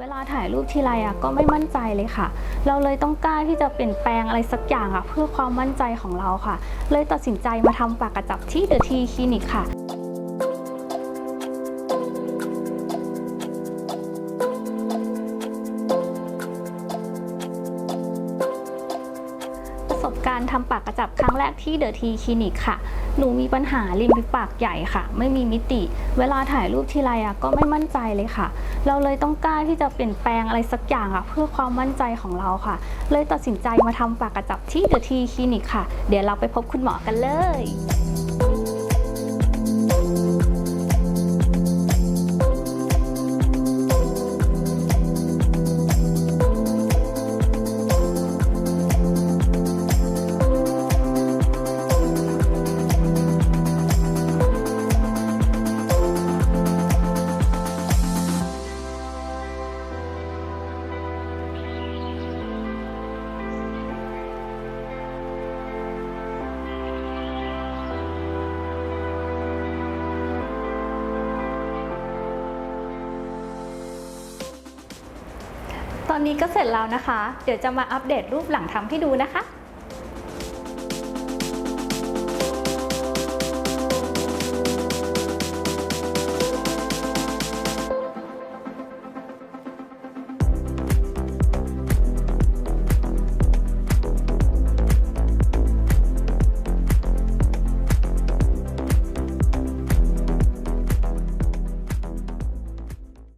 เวลาถ่ายรูปทีไรอะก็ไม่มั่นใจเลยค่ะ เราเลยต้องกล้าที่จะเปลี่ยนแปลงอะไรสักอย่างอะเพื่อความมั่นใจของเราค่ะ เลยตัดสินใจมาทำปากกระจับที่เดอะทีคลินิกค่ะ สบการณ์ทำปากกระจับครั้งแรกที่เดอะทีคลินิกค่ะ หนูมีปัญหาริมฝีปากใหญ่ค่ะ ไม่มีมิติ เวลาถ่ายรูปทีไรอะก็ไม่มั่นใจเลยค่ะ เราเลยต้องกล้าที่จะเปลี่ยนแปลงอะไรสักอย่างอะเพื่อความมั่นใจของเราค่ะ เลยตัดสินใจมาทำปากกระจับที่เดอะทีคลินิกค่ะ เดี๋ยวเราไปพบคุณหมอกันเลย อนนี้ก็เสร็จแล้วนะคะ เดี๋ยวจะมาอัปเดตรูปหลังทำให้ดูนะคะ